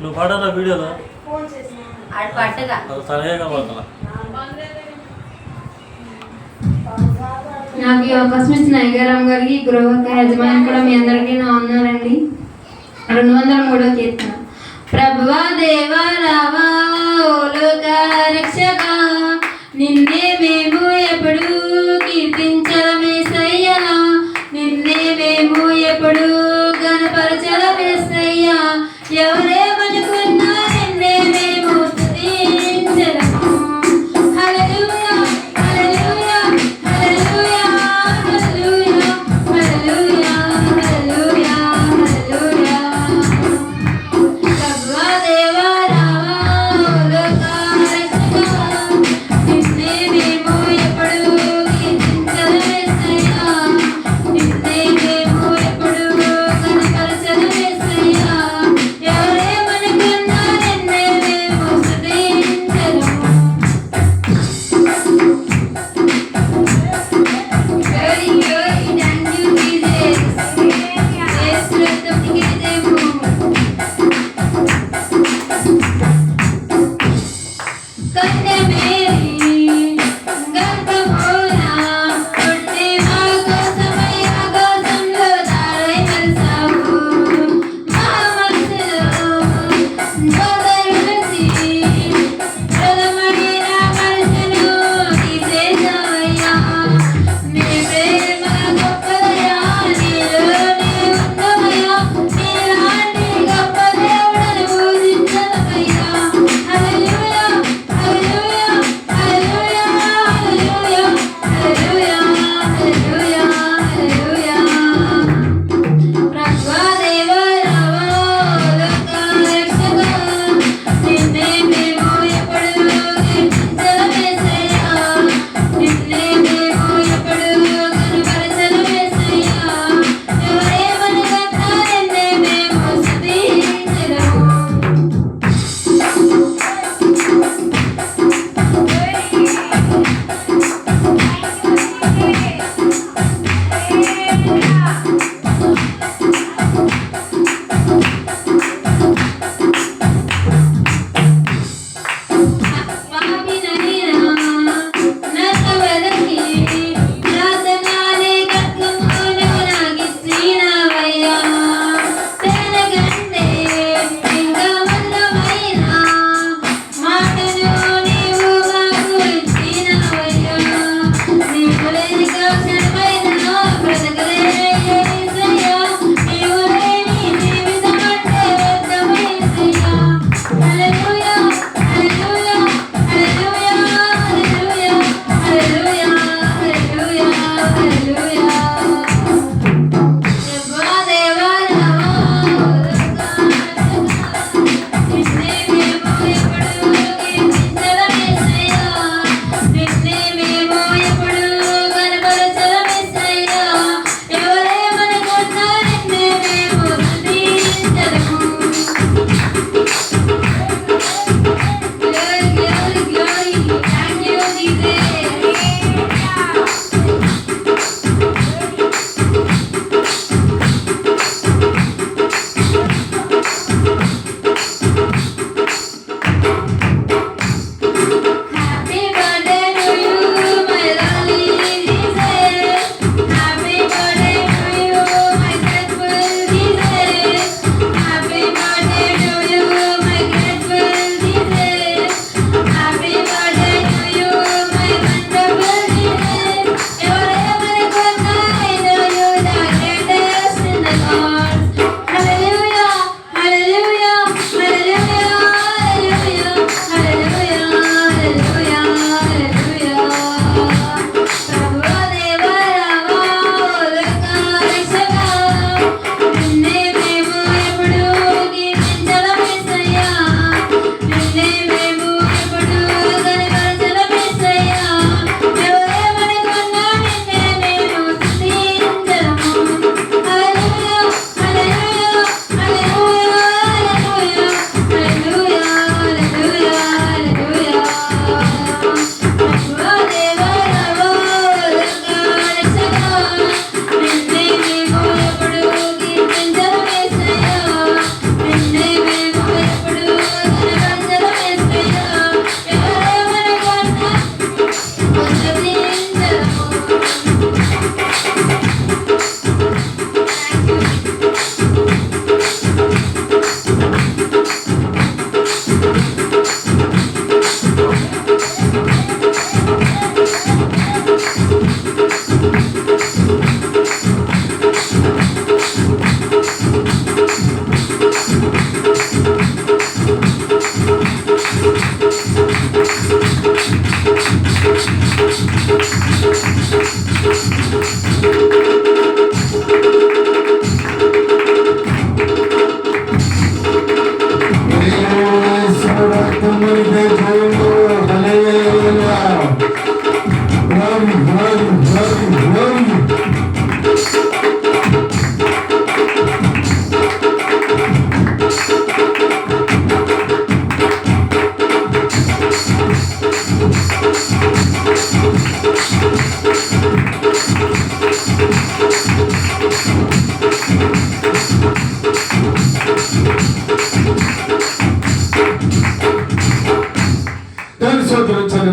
నువ్వు పాడారా వీడియోలో? నాకు ఈ అవకాశం ఇచ్చిన అయ్యగారాం గారికి గృహక యజమాని కూడా మీ అందరికీ నా ఉన్నారండి రెండు వందల మూడో కీర్తన. ప్రభువా దేవా రావా ఓ లోక రక్షక నిన్నే మేము Hallelujah.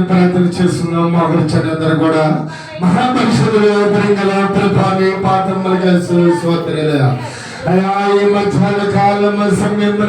ప్రార్థన చేస్తున్నాం. మా అందరూ కూడా మహాపరిషత్తులు ప్రింగల ప్రభావి పాఠం కలిసి స్వత్రలయ అయా ఈ మధ్యాహ్న కాలం సమయంలో